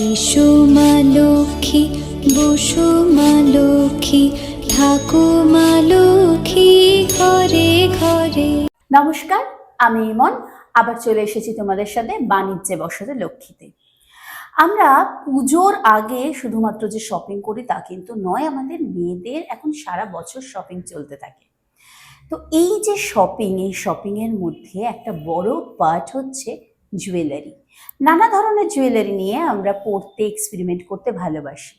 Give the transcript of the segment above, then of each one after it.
এসো মা লক্ষ্মী, বসো মা লক্ষ্মী, থাকো মা লক্ষ্মী ঘরে ঘরে। নমস্কার, আমি ইমন, আবার চলে এসেছি তোমাদের সাথে বাণিজ্যে বসতে লক্ষ্মীতে। আমরা পুজোর আগে শুধুমাত্র যে শপিং করি তা কিন্তু নয়, আমাদের মেয়েদের এখন সারা বছর শপিং চলতে থাকে। তো এই যে শপিং এই শপিং এর মধ্যে একটা বড় পার্ট হচ্ছে জুয়েলারি নানা ধরনের জুয়েলারি নিয়ে আমরা পড়তে এক্সপেরিমেন্ট করতে ভালোবাসি।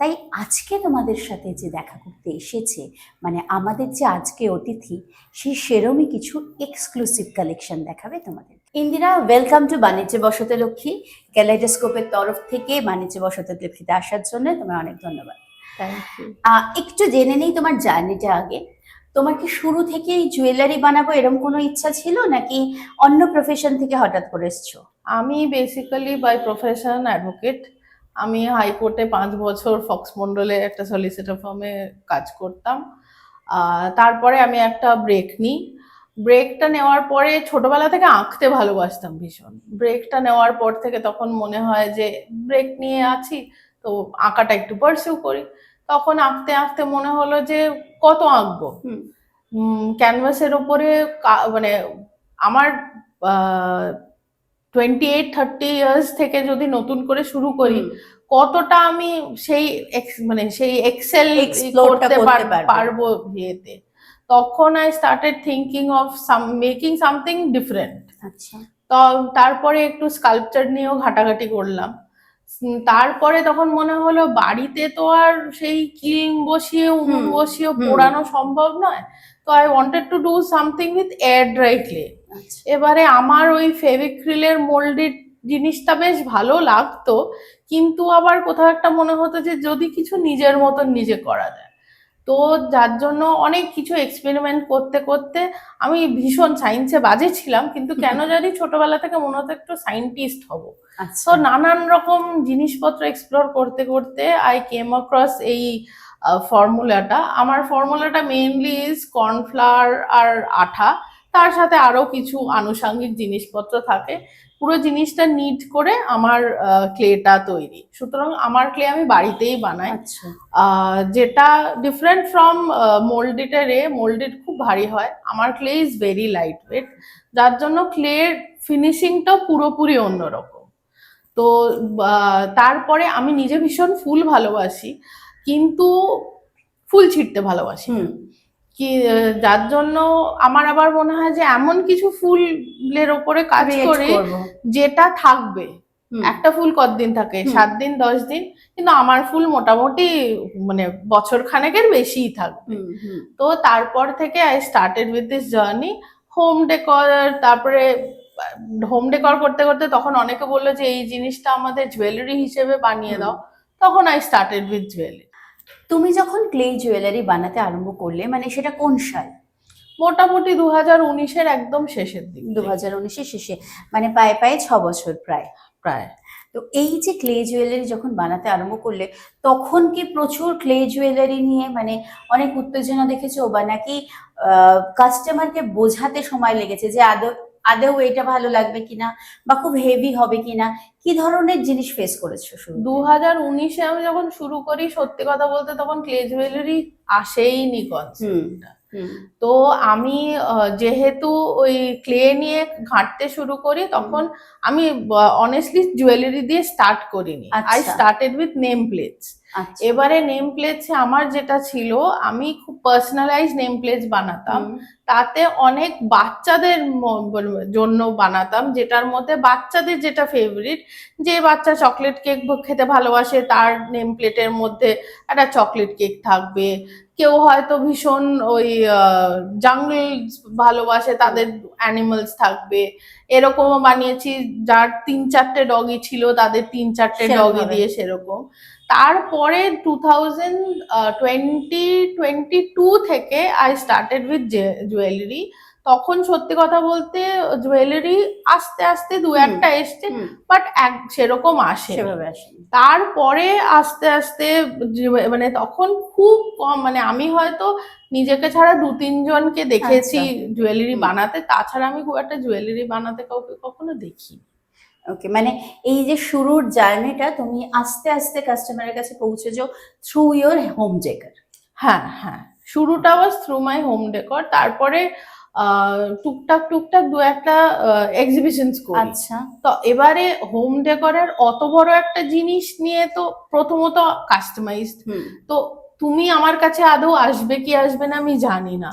তাই আজকে তোমাদের সাথে যে দেখা করতে এসেছে মানে আমাদের যে আজকে অতিথি সে সেরমই কিছু এক্সক্লুসিভ কালেকশন দেখাবে তোমাদের। ইন্দিরা ওয়েলকাম টু বাণিজ্য বসতে লক্ষ্মী। ক্যালাইডোস্কোপের তরফ থেকে বাণিজ্য বসতে লক্ষ্মীতে আসার জন্য তোমার অনেক ধন্যবাদ। একটু জেনে নেই তোমার জার্নিটা আগে। তোমার কি শুরু থেকেই জুয়েলারি বানাবো এরকম কোনো ইচ্ছা ছিল? নাকি অন্য প্রফেশন থেকে হঠাৎ করে এসছো? আমি বেসিক্যালি বাই প্রফেশন অ্যাডভোকেট আমি হাইকোর্টে পাঁচ বছর ফক্স মন্ডলে একটা সলিসিটার ফার্মে কাজ করতাম। তারপরে আমি একটা ব্রেক নিই। ব্রেকটা নেওয়ার পরে ছোটবেলা থেকে আঁকতে ভালোবাসতাম ভীষণ। ব্রেকটা নেওয়ার পর থেকে তখন মনে হয় যে ব্রেক নিয়ে আছি, তো আঁকাটা একটু পারসিউ করি। তখন আঁকতে আঁকতে মনে হলো যে কত আঁকবো। ক্যানভাসের ওপরে মানে আমার টোয়েন্টি এইট থার্টি ইয়ার্স থেকে যদি নতুন করে শুরু করি কতটা আমি সেই মানে সেই এক্সেল করতে করতে পার- পারবে। ইয়েতে। তখন I started thinking of some making something different আচ্ছা। তো তারপরে একটু স্কাল্পচার নিয়েও ঘাটাঘাটি করলাম। তারপরে তখন মনে হলো বাড়িতে তো আর সেই কিলিং বসিয়ে উনুন বসিয়ে। পোড়ানো সম্ভব নয়। তো I wanted to do something with air dry clay এবারে আমার ওই ফেভিক্রিলের মোল্ডেড জিনিসটা বেশ ভালো লাগতো কিন্তু আবার কোথাও একটা মনে হতো যে যদি কিছু নিজের মতন নিজে করা যায়। তো যার জন্য অনেক কিছু এক্সপেরিমেন্ট করতে করতে আমি ভীষণ সায়েন্সে বাজে ছিলাম কিন্তু কেন জানি ছোটবেলা থেকে মনে হতো একটু সায়েন্টিস্ট হব। আচ্ছা। তো নানান রকম জিনিসপত্র এক্সপ্লোর করতে করতে আই কেম অ্যাক্রস এই ফর্মুলাটা আমার ফর্মুলাটা মেইনলি ইজ কর্নফ্লাওয়ার আর আঠা। তার সাথে আরও কিছু আনুষঙ্গিক জিনিসপত্র থাকে। পুরো জিনিসটা নিট করে আমার ক্লেটা তৈরি। সুতরাং আমার ক্লে আমি বাড়িতেই বানাই। আচ্ছা। যেটা ডিফারেন্ট ফ্রম মোল্ডেডের এ মোল্ডেড খুব ভারী হয়। আমার clay is very light weight যার জন্য ক্লের ফিনিশিংটাও পুরোপুরি অন্যরকম। তো তারপরে আমি নিজে ভীষণ ফুল ভালোবাসি। কিন্তু ফুল ছিঁড়তে ভালোবাসি কি যার জন্য আমার আবার মনে হয় যে এমন কিছু ফুলের ওপরে কাজ করে যেটা থাকবে। একটা ফুল কতদিন থাকে? সাত দিন দশ দিন? কিন্তু আমার ফুল মোটামুটি মানে বছর খানেকের বেশিই থাকবে। তো তারপর থেকে I started with this journey home decor তারপরে হোম ডেকর করতে করতে তখন অনেকে বলল যে এই জিনিসটা আমাদের জুয়েলারি হিসেবে বানিয়ে দাও। তখন আই স্টার্টেড উইথ জুয়েলারি তুমি যখন ক্লে জুয়েলারি বানাতে আরম্ভ করলে মানে সেটা কোন সাল? মোটামুটি দু হাজার উনিশের একদম শেষের দিক দু হাজার উনিশের শেষে মানে পায়ে পায়ে ছ বছর প্রায়। প্রায়। তো এই যে ক্লে জুয়েলারি যখন বানাতে আরম্ভ করলে তখন কি প্রচুর ক্লে জুয়েলারি নিয়ে মানে অনেক উত্তেজনা দেখেছ? বা নাকি কাস্টমারকে বোঝাতে সময় লেগেছে যে আদৌ আদৌ এটা ভালো লাগবে কিনা বা খুব হেভি হবে কিনা? কি ধরনের জিনিস ফেস করেছ শুরু দু হাজার উনিশে আমি যখন শুরু করি সত্যি কথা বলতে তখন ক্লে জুয়েলারি আসেই কনসেপ্টটা তো আমি যেহেতু ওই ক্লে নিয়ে ঘাঁটতে শুরু করি তখন আমি অনেস্টলি জুয়েলারি দিয়ে স্টার্ট করিনি। I. Started with name plates এবারে নেম প্লেটসে আমার যেটা ছিল আমি খুব পার্সোনালাইজ নেম প্লেটস বানাতাম। তাতে অনেক বাচ্চাদের জন্য বানাতাম যেটার মধ্যে বাচ্চাদের যেটা ফেভারিট যে বাচ্চা চকলেট কেক খেতে ভালোবাসে তার নেম প্লেটের মধ্যে একটা চকলেট কেক থাকবে। কেউ হয়তো ভীষণ ওই জাঙ্গল ভালোবাসে তাদের অ্যানিমালস থাকবে। এরকমও বানিয়েছি যার তিন চারটে ডগি ছিল তাদের তিন চারটে ডগি দিয়ে সেরকম। তারপরে two thousand twenty twenty two থেকে আই স্টার্টেড উইথ জুয়েলারি তখন সত্যি কথা বলতে জুয়েলারি আস্তে আস্তে দু একটা এসছে বাট এক সেরকম আসে তারপরে আস্তে আস্তে মানে তখন খুব কম মানে আমি হয়তো নিজেকে ছাড়া দু তিনজনকে দেখেছি জুয়েলারি বানাতে তাছাড়া আমি খুব একটা জুয়েলারি বানাতে কাউকে কখনো দেখি ওকে মানে এই যে শুরুর জার্নিটা তুমি আস্তে আস্তে কাস্টমারের কাছে পৌঁছেছো থ্রু ইয়োর হোম ডেকার হ্যাঁ হ্যাঁ। শুরুটা was through my home decor তারপরে টুকটাক টুকটাক দু একটা এক্সিবিশনস করি। আচ্ছা। তো এবারে হোম ডেকরের অত বড় একটা জিনিস নিয়ে তো প্রথমত কাস্টমাইজ হুম। তো তুমি আমার কাছে আদৌ আসবে কি আসবে না আমি জানি না।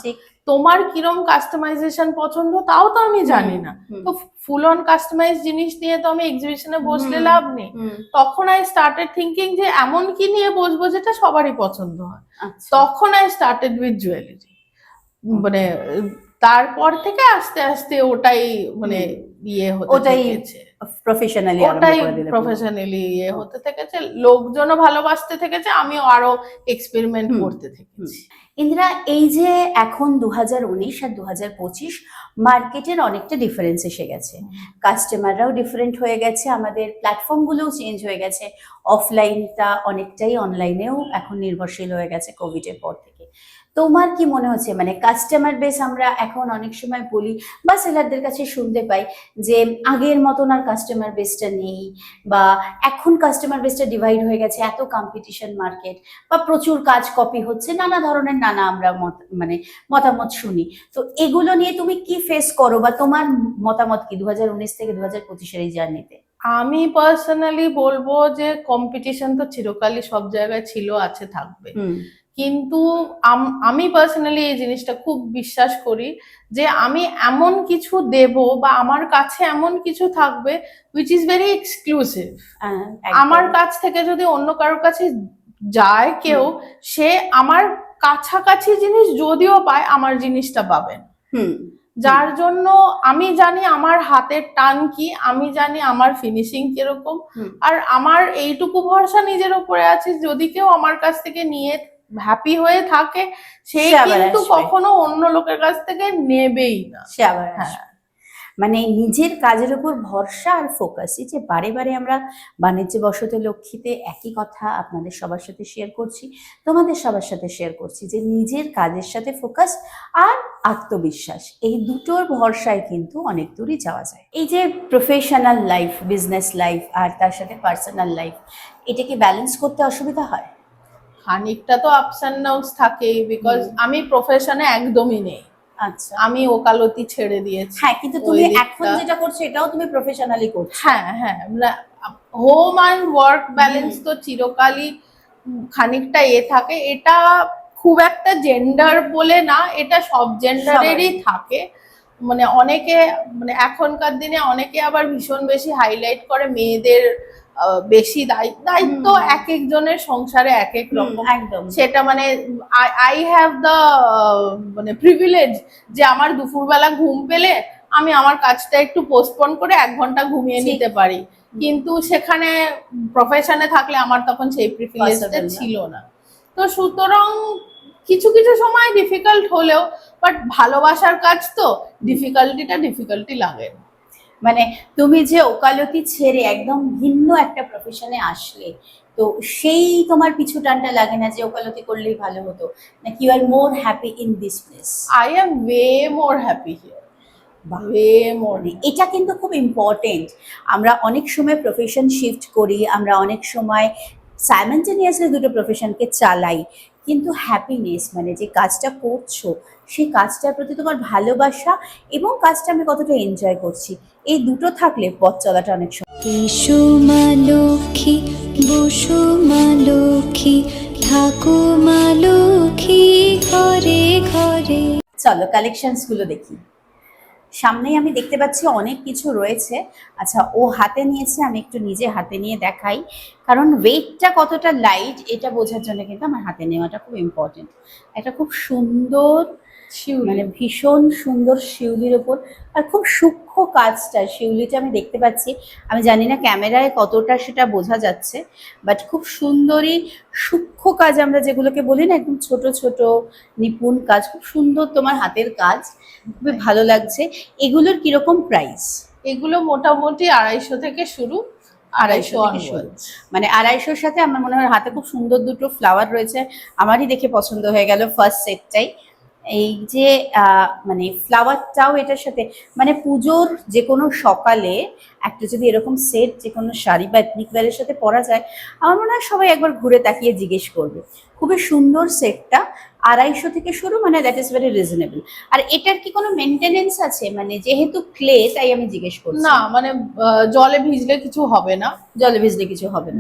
তোমার কিরম কাস্টমাইজেশন পছন্দ তাও তো আমি জানি না। তো ফুল অন কাস্টমাইজ জিনিস নিয়ে তো আমি এক্সিবিশনে বসলে লাভ নেই। তখন আই স্টার্টেড থিঙ্কিং যে এমন কি নিয়ে বসবো যেটা সবারই পছন্দ হয়। আচ্ছা। তখন আই স্টার্টেড উইথ জুয়েলারি মানে তারপর থেকে আস্তে আস্তে ওটাই মানে ইয়ে হতে ওটাই প্রফেশনালি ওটাই প্রফেশনালি ইয়ে হতে থেকেছে। লোকজনও ভালোবাসতে থেকেছে আমিও আরও এক্সপেরিমেন্ট করতে থেকেছি। ইন্দিরা এই যে এখন দু হাজার উনিশ আর দু হাজার পঁচিশ মার্কেটের অনেকটা ডিফারেন্স এসে গেছে। কাস্টমাররাও ডিফারেন্ট হয়ে গেছে আমাদের প্ল্যাটফর্মগুলোও চেঞ্জ হয়ে গেছে। অফলাইনটা অনেকটাই অনলাইনেও এখন নির্ভরশীল হয়ে গেছে কোভিডের পর থেকে। তোমার কি মনে হচ্ছে? মানে কাস্টমার বেস আমরা এখন অনেক সময় বলি বা সেলারদের কাছে শুনতে পাই যে আগের মতন আর কাস্টমার বেসটা নেই বা এখন কাস্টমার বেসটা ডিভাইড হয়ে গেছে এত কম্পিটিশন মার্কেট বা প্রচুর কাজ কপি হচ্ছে নানা ধরনের নানা আমরা মত মানে মতামত শুনি। তো এগুলো নিয়ে তুমি কি ফেস করো বা তোমার মতামত কি দু হাজার উনিশ থেকে দু হাজার পঁচিশের এই জার্নিতে আমি পার্সোনালি বলব যে কম্পিটিশন তো চিরকালই সব জায়গায় ছিল আছে থাকবে। কিন্তু আমি পার্সোনালি এই জিনিসটা খুব বিশ্বাস করি যে আমি এমন কিছু দেব বা আমার কাছে এমন কিছু থাকবে উইচ ইজ ভেরি এক্সক্লুসিভ আমার কাছ থেকে যদি অন্য কারোর কাছে যায় কেউ সে আমার কাছাকাছি জিনিস যদিও পায় আমার জিনিসটা পাবেন হুম। যার জন্য আমি জানি আমার হাতের টান কি আমি জানি আমার ফিনিশিং কীরকম। আর আমার এইটুকু ভরসা নিজের উপরে আছে যদি কেউ আমার কাছ থেকে নিয়ে হ্যাপি হয়ে থাকে সে কিন্তু কখনো অন্য লোকের কাছ থেকে নেবেই না। সে আবার হ্যাঁ। মানে নিজের কাজের উপর ভরসা আর ফোকাস এই যে বারে বারে আমরা বাণিজ্য বসতে লক্ষ্মীতে একই কথা আপনাদের সবার সাথে শেয়ার করছি তোমাদের সবার সাথে শেয়ার করছি যে নিজের কাজের সাথে ফোকাস আর আত্মবিশ্বাস এই দুটোর ভরসায় কিন্তু অনেক দূরই যাওয়া যায়। এই যে প্রফেশনাল লাইফ বিজনেস লাইফ আর তার সাথে পার্সোনাল লাইফ এটাকে ব্যালেন্স করতে অসুবিধা হয়? খানিকটা তো আপস অ্যান্ড ডাউনস থাকেই বিকজ আমি প্রফেশনে একদমই নেই। আচ্ছা। আমি ওকালতি ছেড়ে দিয়েছি হ্যাঁ কিন্তু তুমি এখন যেটা করছ এটাও তুমি প্রফেশনালি করছ। হ্যাঁ হ্যাঁ হোম অ্যান্ড ওয়ার্ক ব্যালেন্স তো চিরকালই খানিকটা এ থাকে। এটা খুব একটা জেন্ডার বলে না এটা সব জেন্ডারেরই থাকে। মানে অনেকে মানে এখনকার দিনে অনেকে আবার ভীষণ বেশি হাইলাইট করে মেয়েদের বেশি দায়িত্ব দায়িত্ব এক একজনের সংসারে এক এক রকম। একদম। সেটা মানে আই হ্যাভ দ্য মানে প্রিভিলেজ যে আমার দুপুরবেলা ঘুম পেলে আমি আমার কাজটা একটু পোস্টপোন করে এক ঘণ্টা ঘুমিয়ে নিতে পারি। কিন্তু সেখানে প্রফেশনে থাকলে আমার তখন সেই প্রিভিলেজটা Possible ছিল না। তো সুতরাং কিছু কিছু সময় ডিফিকাল্ট হলেও বাট ভালোবাসার কাজ তো ডিফিকাল্টিটা ডিফিকাল্টি লাগে। না। মানে তুমি যে ওকালতি ছেড়ে একদম ভিন্ন একটা প্রফেশনে আসলে তো সেই তোমার পিছু টানটা লাগে না যে ওকালতি করলেই ভালো হতো নাকি you are more happy in this place I am way more happy here more এটা কিন্তু খুব ইম্পর্টেন্ট আমরা অনেক সময় প্রফেশন শিফট করি আমরা অনেক সময় সাইমেন্টেনিয়াসলি দুটো প্রফেশনকে চালাই। কিন্তু হ্যাপিনেস মানে যে কাজটা করছ সেই কাজটার প্রতি তোমার ভালোবাসা এবং কাজটা আমি কতটা এনজয় করছি এই দুটো থাকলে পথ চলাটা অনেক সময় এসো মা লক্ষ্মী বসো মা লক্ষ্মী থাকো মা লক্ষ্মী ঘরে ঘরে। চলো কালেকশনসগুলো দেখি। সামনেই আমি দেখতে পাচ্ছি অনেক কিছু রয়েছে। আচ্ছা ও হাতে নিয়েছে, আমি একটু নিজে হাতে নিয়ে দেখাই। কারণ ওয়েটটা কতটা লাইট এটা বোঝার জন্য কিন্তু আমার হাতে নেওয়াটা খুব ইম্পর্টেন্ট একটা খুব সুন্দর মানে ভীষণ সুন্দর শিউলির ওপর আর খুব সূক্ষ্ম কাজটা শিউলিটা আমি দেখতে পাচ্ছি। আমি জানি না ক্যামেরায় কতটা সেটা বোঝা যাচ্ছে বাট খুব সুন্দরই সূক্ষ্ম কাজ আমরা যেগুলোকে বলি না একদম ছোট ছোট নিপুণ কাজ খুব সুন্দর তোমার হাতের কাজ খুবই ভালো লাগছে। এগুলোর কীরকম প্রাইস এগুলো মোটামুটি আড়াইশো থেকে শুরু আড়াইশো মানে আড়াইশোর সাথে আমার মনে হয় হাতে খুব সুন্দর দুটো ফ্লাওয়ার রয়েছে আমারই দেখে পছন্দ হয়ে গেল ফার্স্ট সেটটাই এই যে মানে ফ্লাওয়ারটাও এটার সাথে মানে পুজোর যে কোনো সকালে একটা যদি এরকম সেট যে কোনো শাড়ি বা এথনিক ওয়্যারের সাথে পরা যায়, আমার মনে হয় সবাই একবার ঘুরে তাকিয়ে জিজ্ঞেস করবে। খুবই সুন্দর সেটটা আড়াইশো থেকে শুরু মানে দ্যাট ইজ ভেরি রিজনেবল আর এটার কি কোনো মেনটেনেন্স আছে? মানে যেহেতু ক্লে তাই আমি জিজ্ঞেস করছি। না মানে জলে ভিজলে কিছু হবে না। জলে ভিজলে কিছু হবে না।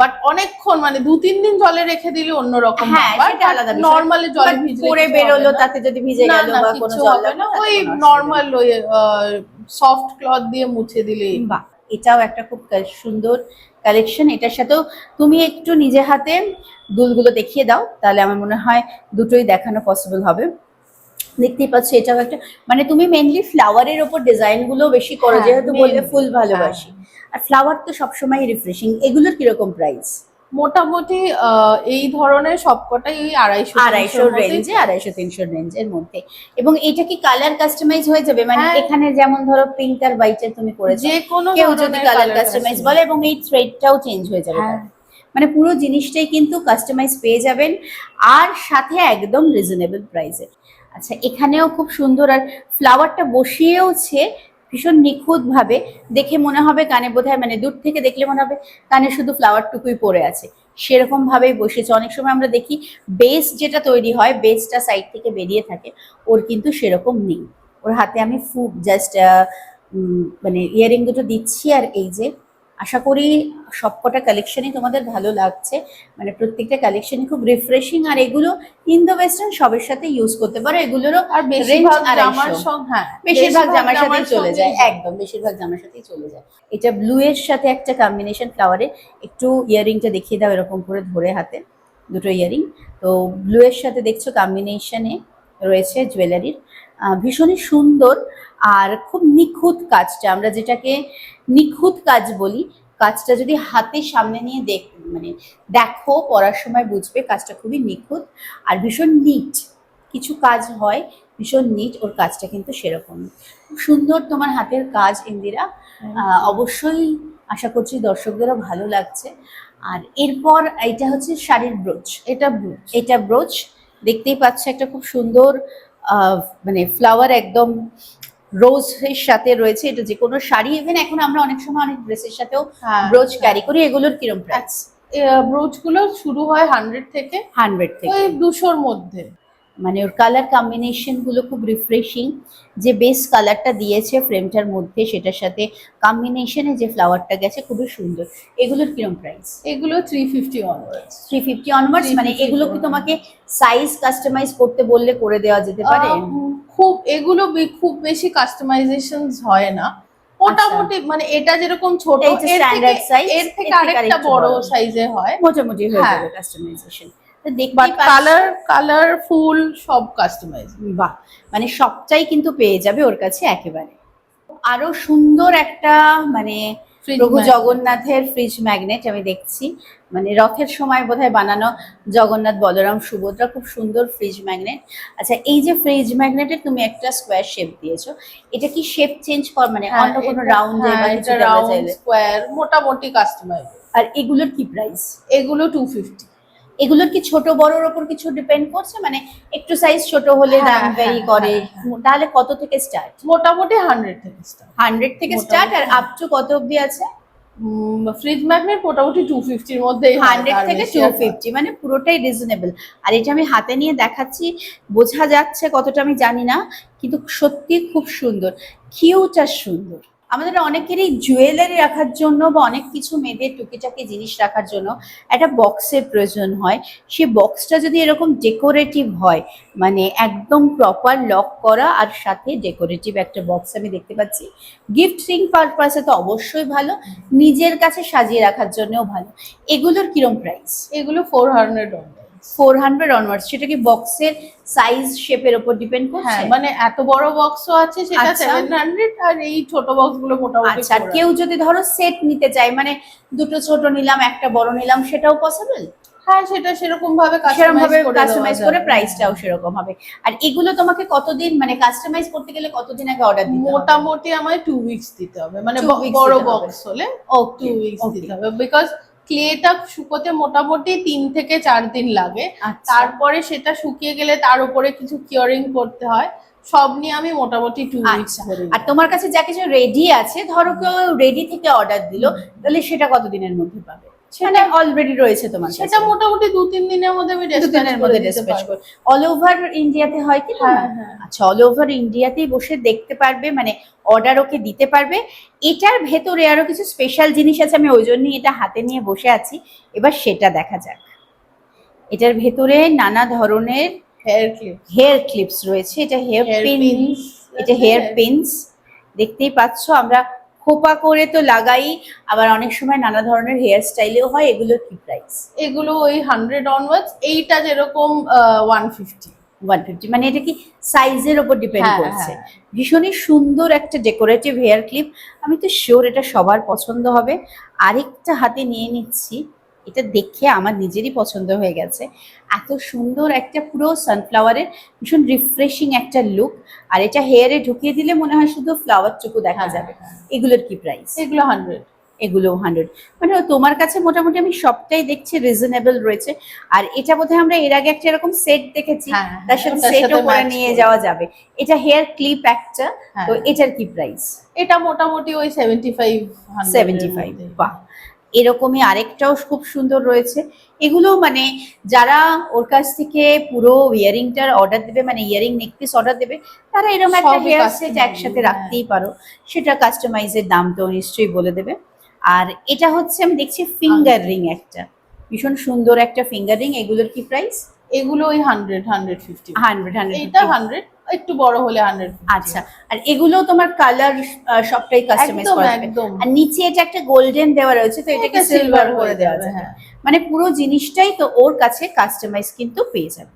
বাট অনেকক্ষণ মানে দু তিন দিন জলে রেখে দিলে অন্যরকম হ্যাঁ সেটা আলাদা। নর্মালি জলে ভিজলে পরে বেরোলো তাতে যদি ভিজে গেল বা কোনো কিছু জল হবে না। ওই নর্মাল ওই সফট ক্লথ দিয়ে মুছে দিলে। বাহ এটাও একটা খুব সুন্দর কালেকশন এটার সাথেও তুমি একটু নিজে হাতে দুলগুলো দেখিয়ে দাও তাহলে আমার মনে হয় দুটোই দেখানো পসিবল হবে। দেখতেই পাচ্ছ এটাও একটা মানে তুমি মেনলি ফ্লাওয়ারের ওপর ডিজাইনগুলো বেশি করো হ্যাঁ, যেহেতু বললে ফুল ভালোবাসি। আর ফ্লাওয়ার তো সবসময় রিফ্রেশিং এগুলোর কীরকম প্রাইস মোটামুটি এই ধরনের সবকটাই আড়াইশো আড়াইশো রেঞ্জে আড়াইশো তিনশো রেঞ্জের মধ্যে। এবং এটা কি কালার কাস্টমাইজ হয়ে যাবে? মানে হ্যাঁ। এখানে যেমন ধরো পিঙ্ক আর হোয়াইটের তুমি করেছ যে কোনো কেউ যদি কালার কাস্টমাইজ বলে এবং এই থ্রেডটাও চেঞ্জ হয়ে যাবে হ্যাঁ। মানে পুরো জিনিসটাই কিন্তু কাস্টমাইজ পেয়ে যাবেন আর সাথে একদম রিজনেবল প্রাইসে আচ্ছা এখানেও খুব সুন্দর আর ফ্লাওয়ারটা বসিয়েওছে ভীষণ নিখুঁতভাবে। দেখে মনে হবে কানে বোধহয় মানে দূর থেকে দেখলে মনে হবে কানে শুধু ফ্লাওয়ার টুকুই পড়ে আছে। সেরকম ভাবেই বসেছে অনেক সময় আমরা দেখি বেস যেটা তৈরি হয় বেসটা সাইড থেকে বেরিয়ে থাকে, ওর কিন্তু সেরকম নেই। ওর হাতে আমি ফুড জাস্ট মানে ইয়ারিং দুটো দিচ্ছি আর এই যে আশা করি সবকটা কালেকশনই তোমাদের ভালো লাগছে। মানে প্রত্যেকটা কালেকশনই খুব রিফ্রেশিং আর এগুলো ইন্দো ওয়েস্টার্ন সবের সাথে ইউজ করতে পারো। এগুলোরও আর বেশিরভাগ জামার। সঙ্গে হ্যাঁ বেশিরভাগ জামার সাথেই চলে যায়। একদম বেশিরভাগ জামার সাথেই চলে যায়। এটা ব্লু এর সাথে একটা কম্বিনেশন ফ্লাওয়ারে একটু ইয়ারিংটা দেখিয়ে দাও এরকম করে ধরে হাতে দুটো ইয়ারিং তো ব্লু এর সাথে দেখছ কম্বিনেশনে রয়েছে জুয়েলারির ভীষণই সুন্দর। আর খুব নিখুঁত কাজটা আমরা যেটাকে নিখুঁত কাজ বলি কাজটা যদি হাতে সামনে নিয়ে দেখ মানে দেখো পড়ার সময় বুঝবে কাজটা খুবই নিখুঁত আর ভীষণ নিট কিছু কাজ হয় ভীষণ নিট ওর কাজটা কিন্তু সেরকম। খুব সুন্দর তোমার হাতের কাজ ইন্দিরা। অবশ্যই আশা করছি দর্শকদেরও ভালো লাগছে। আর এরপর এটা হচ্ছে শাড়ির ব্রোচ এটা ব্লু এটা ব্রোচ দেখতেই পাচ্ছ একটা খুব সুন্দর মানে ফ্লাওয়ার একদম রোজ এর সাথে রয়েছে এটা যে কোনো শাড়ি ইভেন এখন আমরা অনেক সময় অনেক ড্রেসের সাথেও ব্রোজ ব্রোচ ক্যারি করি এগুলোর কিরম প্রাইস ব্রোচগুলো শুরু হয় হান্ড্রেড থেকে। হান্ড্রেড থেকে। দুশোর মধ্যে। মানে ওর কালার কম্বিনেশনগুলো খুব রিফ্রেশিং যে বেস কালারটা দিয়েছে ফ্রেমটার মধ্যে সেটার সাথে কম্বিনেশনে যে ফ্লাওয়ারটা গেছে খুবই সুন্দর। এগুলোর কিরম প্রাইস এগুলো three fifty onwards three fifty onwards মানে এগুলো কি তোমাকে সাইজ কাস্টমাইজ করতে বললে করে দেওয়া যেতে পারে? খুব এগুলো খুব বেশি কাস্টমাইজেশন হয় না। মোটামুটি মানে এটা যেরকম ছোট এর থেকে- আরেকটা বড়। সাইজে হয়। মোটামুটি হয়ে হ্যাঁ। যাবে customisation but colour colourful সব কাস্টমাইজ বাহ! মানে সবটাই কিন্তু পেয়ে যাবে ওর কাছে একেবারে। আরও সুন্দর একটা মানে প্রভু জগন্নাথের ফ্রিজ ম্যাগনেট আমি দেখছি। মানে রথের সময় বোধহয় বানানো জগন্নাথ বলরাম সুভদ্রা খুব সুন্দর ফ্রিজ ম্যাগনেট আচ্ছা এই যে ফ্রিজ ম্যাগনেটের তুমি একটা স্কোয়ার শেপ দিয়েছ এটা কি শেপ চেঞ্জ কর মানে হ্যাঁ, অন্য কোনো রাউন্ড রাউন্ড স্কোয়ার মোটামুটি কাস্টমাইজ আর এগুলোর কি প্রাইস এগুলো টু ফিফটি এগুলোর কি ছোট বড়র ওপর কিছু ডিপেন্ড করছে? মানে একটু সাইজ ছোট হলে হ্যাঁ, দাম ভ্যারি হ্যাঁ, করে। হ্যাঁ, তাহলে কত থেকে স্টার্ট মোটামুটি হান্ড্রেড থেকে স্টার্ট হান্ড্রেড থেকে স্টার্ট আর হ্যাঁ। আপ টু কত অবধি আছে? ফ্রিজ ম্যাগনেট মোটামুটি টু ফিফটির মধ্যেই হয়, হান্ড্রেড থেকে টু। ফিফটি মানে পুরোটাই রিজনেবল আর এটা আমি হাতে নিয়ে দেখাচ্ছি বোঝা যাচ্ছে কতটা আমি জানি না কিন্তু সত্যি খুব সুন্দর। কিউট আর সুন্দর। আমাদের অনেকেরই জুয়েলারি রাখার জন্য বা অনেক কিছু মেয়েদের টুকিটাকি জিনিস রাখার জন্য একটা বক্সের প্রয়োজন হয়। সেই বক্সটা যদি এরকম ডেকোরেটিভ হয় মানে একদম প্রপার লক করা আর সাথে ডেকোরেটিভ একটা বক্স আমি দেখতে পাচ্ছি। গিফট গিফটিং পারপাসে তো অবশ্যই ভালো, নিজের কাছে সাজিয়ে রাখার জন্যও ভালো। এগুলোর কিরম প্রাইস এগুলো four hundred four hundred onwards সেটা কি বক্সের সাইজ শেপের উপর ডিপেন্ড করছে? হ্যাঁ মানে এত বড় বক্সও আছে সেটা আচ্ছা। সেভেন হান্ড্রেড আর এই ছোট বক্সগুলো মোটামুটি আচ্ছা কেউ যদি ধরো সেট নিতে চায় মানে দুটো ছোট নিলাম একটা বড় নিলাম সেটাও পসিবল হ্যাঁ সেটা সেরকম ভাবে কাস্টমাইজ করে প্রাইসটাও সেরকম হবে। আর এগুলো তোমাকে কতদিন মানে কাস্টমাইজ করতে গেলে কতদিন আগে অর্ডার দিতে হবে? মোটামুটি আমায় টু উইকস দিতে হবে। মানে বড় বক্স হলে টু ওকে উইকস দিতে হবে। বিকজ ক্লেটা শুকোতে মোটামুটি তিন থেকে চার দিন লাগে। আচ্ছা। তারপরে সেটা শুকিয়ে গেলে তার উপরে কিছু কিওরিং করতে হয়। সব নিয়ে আমি মোটামুটি টু উইকস আচ্ছা। আর তোমার কাছে যা কিছু রেডি আছে ধরো কেউ রেডি থেকে অর্ডার দিল তাহলে সেটা কতদিনের মধ্যে পাবে? মানে অলরেডি রয়েছে তোমার সেটা মোটামুটি দু তিন দিনের মধ্যে আমি দুদিনের মধ্যে করে দিতে dispatch পারব। করে অল ওভার ইন্ডিয়াতে হয় কি? হ্যাঁ হ্যাঁ। আচ্ছা অল ওভার ইন্ডিয়াতেই বসে দেখতে পারবে মানে অর্ডার ওকে দিতে পারবে। এটার ভেতরে আরও কিছু স্পেশাল জিনিস আছে আমি ওই জন্যই এটা হাতে নিয়ে বসে আছি। এবার সেটা দেখা যাক। এটার ভেতরে নানা ধরনের হেয়ার ক্লিপ হেয়ার ক্লিপস রয়েছে। এটা হেয়ার পিন পিনস এটা হেয়ার পিনস দেখতেই পাচ্ছ আমরা খোপা করে তো লাগাই আবার অনেক সময় নানা ধরনের হেয়ার স্টাইলেও হয় এগুলো কি প্রাইস এগুলো ওই হান্ড্রেড অনওয়ার্ডস এইটা যেরকম ওয়ান ফিফটি ওয়ান ফিফটি মানে এটা কি সাইজের ওপর ডিপেন্ড হ্যাঁ, করছে। হ্যাঁ। ভীষণই সুন্দর একটা ডেকোরেটিভ হেয়ার ক্লিপ আমি তো শিওর এটা সবার পছন্দ হবে। আরেকটা হাতে নিয়ে নিচ্ছি। এটা দেখে আমার নিজেরই পছন্দ হয়ে গেছে। এত সুন্দর একটা পুরো সানফ্লাওয়ারের ভীষণ রিফ্রেশিং একটা লুক আর এটা হেয়ারে ঢুকিয়ে দিলে মনে হয় শুধু ফ্লাওয়ারটুকু দেখা হ্যাঁ, যাবে। এগুলোর কি প্রাইস এগুলো হান্ড্রেড এগুলো হান্ড্রেড মানে তোমার কাছে মোটামুটি আমি সবটাই দেখছি রিজনেবল রয়েছে। আর এটা বোধহয় আমরা এর আগে একটা এরকম সেট দেখেছি। হ্যাঁ, তার সাথে সেটও করে নিয়ে যাওয়া যাবে। এটা হেয়ার ক্লিপ একটা হ্যাঁ। তো এটার কি প্রাইস এটা মোটামুটি ওই সেভেন্টি ফাইভ সেভেন্টি ফাইভ বাহ। এরকমই আরেকটাও খুব সুন্দর রয়েছে। এগুলো মানে যারা ওর কাছ থেকে পুরো ইয়ারিংটার অর্ডার দেবে মানে ইয়ারিং নেকপিস অর্ডার দেবে তারা এরকম একটা হেয়ার সেট একসাথে হ্যাঁ। রাখতেই পারো। সেটা কাস্টমাইজের দাম তো নিশ্চয়ই বলে দেবে। আর এটা হচ্ছে আমি দেখছি ফিঙ্গার রিং একটা। ভীষণ সুন্দর একটা ফিঙ্গার রিং এগুলোর কি প্রাইস এগুলো ওই hundred hundred fifty hundred hundred এটা হান্ড্রেড একটু বড় হলে হান্ড্রেড আচ্ছা আর এগুলো তোমার কালার সবটাই কাস্টমাইজ করা একদম। আর নিচে এটা একটা গোল্ডেন দেওয়া রয়েছে তো এটাকে সিলভার করে দেওয়া হ্যাঁ। মানে পুরো জিনিসটাই তো ওর কাছে কাস্টমাইজ কিন্তু পেয়ে যাবে।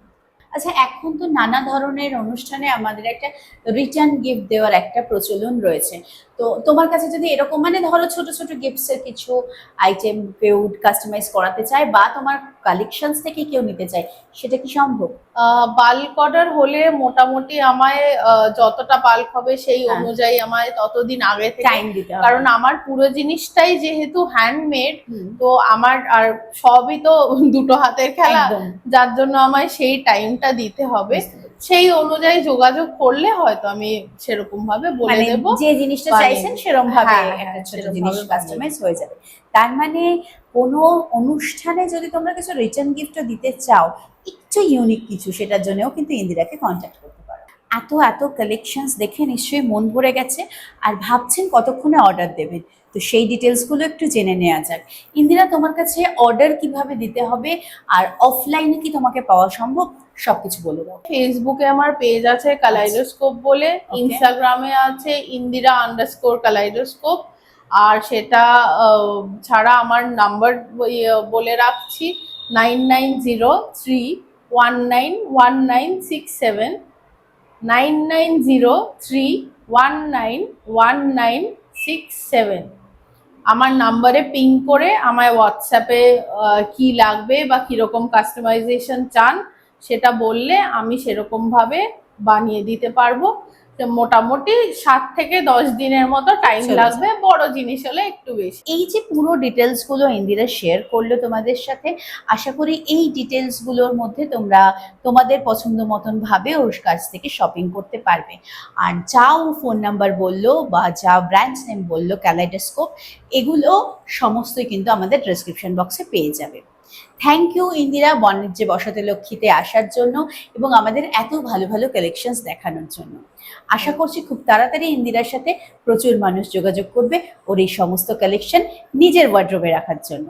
আচ্ছা এখন তো নানা ধরনের অনুষ্ঠানে আমাদের একটা রিটার্ন গিফট দেওয়ার একটা প্রচলন রয়েছে। তো তোমার কাছে যদি এরকম মানে ধরো ছোট ছোট গিফটস এর কিছু আইটেম কেউ কাস্টমাইজ করাতে চায় বা তোমার কালেকশনস থেকে কেউ নিতে চায় সেটা কি সম্ভব? বাল্ক অর্ডার হলে মোটামুটি আমায় যতটা বাল্ক হবে সেই হ্যাঁ। অনুযায়ী আমায় ততদিন আগে থেকে টাইম দিতে হবে। কারণ আমার পুরো জিনিসটাই যেহেতু হ্যান্ডমেড তো আমার আর সবই তো দুটো হাতের খেলা যার জন্য আমায় সেই টাইমটা দিতে হবে। সেই অনুযায়ী যোগাযোগ করলে হয়তো আমি সেরকম ভাবে বলে মানে দেবো যে জিনিসটা চাইছেন সেরকম ভাবে হ্যাঁ, একটা হ্যাঁ, ছোট জিনিস কাস্টমাইজ হয়ে যাবে। তার মানে কোনো অনুষ্ঠানে যদি তোমরা কিছু রিটার্ন গিফটও দিতে চাও একটু ইউনিক কিছু সেটার জন্যও কিন্তু ইন্দিরাকে কন্ট্যাক্ট করতে পারো। এত এত কালেকশনস দেখে নিশ্চয়ই মন ভরে গেছে আর ভাবছেন কতক্ষণে অর্ডার দেবেন। তো সেই ডিটেলসগুলো একটু জেনে নেওয়া যাক। ইন্দিরা তোমার কাছে অর্ডার কীভাবে দিতে হবে? আর অফলাইনে কি তোমাকে পাওয়া সম্ভব? সবকিছু বলে দাও। ফেসবুকে আমার পেজ আছে কালাইডোস্কোপ বলে ইনস্টাগ্রামে আছে ইন্দিরা আন্ডারস্কোর কালাইডোস্কোপ আর সেটা ছাড়া আমার নাম্বার বলে রাখছি nine nine zero three one nine one nine six seven nine nine zero three one nine one nine six seven আমার নাম্বারে পিং করে আমায় হোয়াটসঅ্যাপে কি লাগবে বা কীরকম কাস্টমাইজেশন চান সেটা বললে আমি সেরকম ভাবে বানিয়ে দিতে পারব। মোটামুটি সাত থেকে দশ দিনের মতো টাইম চলে লাগবে বড় জিনিস হলে একটু বেশি। এই যে পুরো ডিটেলসগুলো ইন্দিরা শেয়ার করল তোমাদের সাথে আশা করি এই ডিটেলসগুলোর মধ্যে তোমরা তোমাদের পছন্দ মতন ভাবে ওর কাছ থেকে শপিং করতে পারবে। আর যা ও ফোন নাম্বার বলল বা যা ব্র্যান্ড নেম বলল ক্যালাইডোস্কোপ এগুলো সমস্তই কিন্তু আমাদের ডেসক্রিপশন বক্সে পেয়ে যাবে। থ্যাংক ইউ ইন্দিরা বাণিজ্যে বসাতে লক্ষ্মীতে আসার জন্য এবং আমাদের এত ভালো ভালো কালেকশনস দেখানোর জন্য। আশা করছি খুব তাড়াতাড়ি ইন্দিরার সাথে প্রচুর মানুষ যোগাযোগ করবে ওর এই সমস্ত কালেকশন নিজের ওয়ার্ড্রোবে রাখার জন্য।